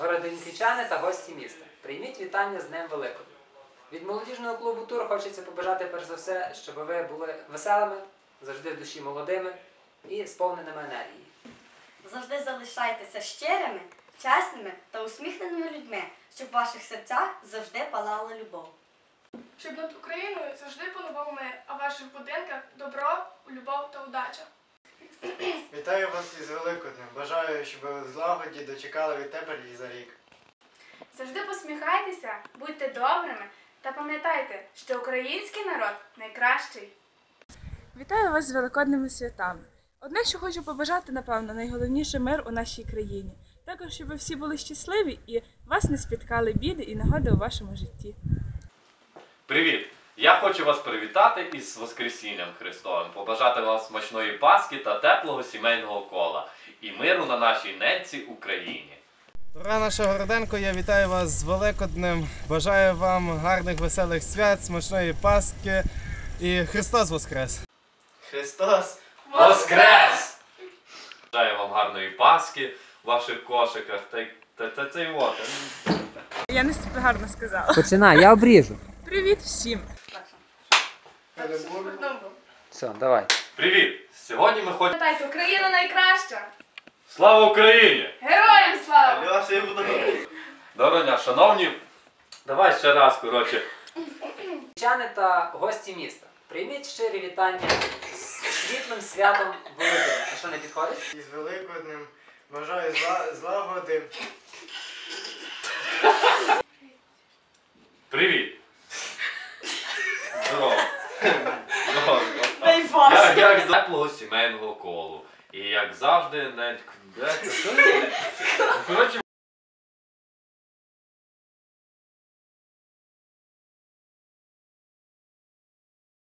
городинківчани та гості міста. Прийміть вітання з Днем Великодня. Від молодіжного клубу Тур хочеться побажати перш за все, щоб ви були веселими, завжди в душі молодими і сповненими енергії. Завжди залишайтеся щирими, чесними та усміхненими людьми, щоб в ваших серцях завжди палала любов. щоб над Україною завжди панував мир, а в ваших будинках добро, любов та удача. Вітаю вас із Великоднем. Бажаю, щоб ви злагоді дочекали від тебе і за рік. Завжди посміхайтеся, будьте добрими та пам'ятайте, що український народ найкращий. Вітаю вас з великодними святами. Одне, що хочу побажати, напевно, найголовніше мир у нашій країні. Також, щоб ви всі були щасливі і вас не спіткали біди і нагоди у вашому житті. Привіт! Я хочу вас привітати із Воскресінням Христовим, побажати вам смачної Пасхи та теплого сімейного кола і миру на нашій ненці Україні. Ура, наша Городенко, я вітаю вас з Великоднем. Бажаю вам гарних веселих свят, смачної Пасхи і Христос Воскрес! Христос! Воскрес! Бажаю вам гарної Пасхи в ваших кошиках та й та, та, та, й от. Я не гарно сказала. Починай, я обріжу. Привіт всім! Все, давай. Привіт! Сьогодні ми хочемо. Пам'ятайте, Україна найкраща! Слава Україні! Героям слава! Льоша, я буду. Дороня, шановні, давай ще раз, коротше. Вчани та гості міста. Прийміть щирі вітання з світлим святом Великодня. А що не підходить? Із Великоднем бажаю зла- злагоди. Привіт! Здорово. Як, як з теплого сімейного колу. І як завжди, не... Ну, Коротше,